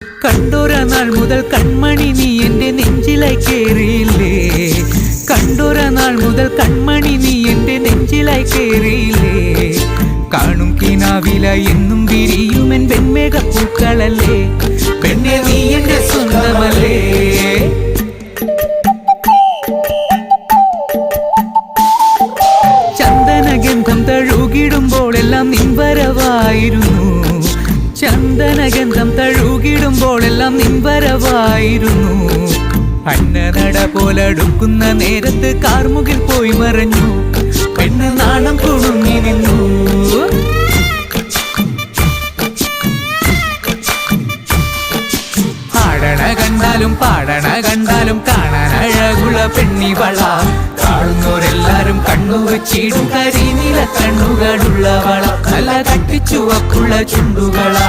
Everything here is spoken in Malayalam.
കണ്ടൊര നാൾ മുതൽ കൺമണി നീ എന്റെ നെഞ്ചിലായി കയറിയില്ലേ കണ്ടൊര നാൾ മുതൽ കൺമണി നീ എന്റെ നെഞ്ചിലായി കയറിയില്ലേ കാണും കിനാവില എന്നും വിരിയുമെൻ വെൺമേഘ പൂക്കളല്ലേ? പെണ്ണെ നീ എന്റെ സ്വന്തമല്ലേ? ചന്ദനഗന്ധം തഴുകിടുമ്പോൾ എല്ലാം നിൻവരവായിരുന്നു ചന്ദനഗന്ധം തഴുകിടുമ്പോൾ എല്ലാം നിൻവരവായിരുന്നു അന്നനട പോലടുക്കുന്ന നേരത്ത് കാർമുകിൽ പോയി മറഞ്ഞു. പെണ്ണ് നാണം കുടുങ്ങി നിന്നു. പാടണ കണ്ടാലും പാടണ കണ്ടാലും കാണാൻ അഴകുള്ള പെണ്ണിവള കാണുന്നവരെല്ലാരും കണ്ണു വെച്ചിടും കരിനീല കണ്ണുകളുള്ളവള. നല്ല തട്ടിച്ചുവപ്പുള്ള ചുണ്ടുകളാ.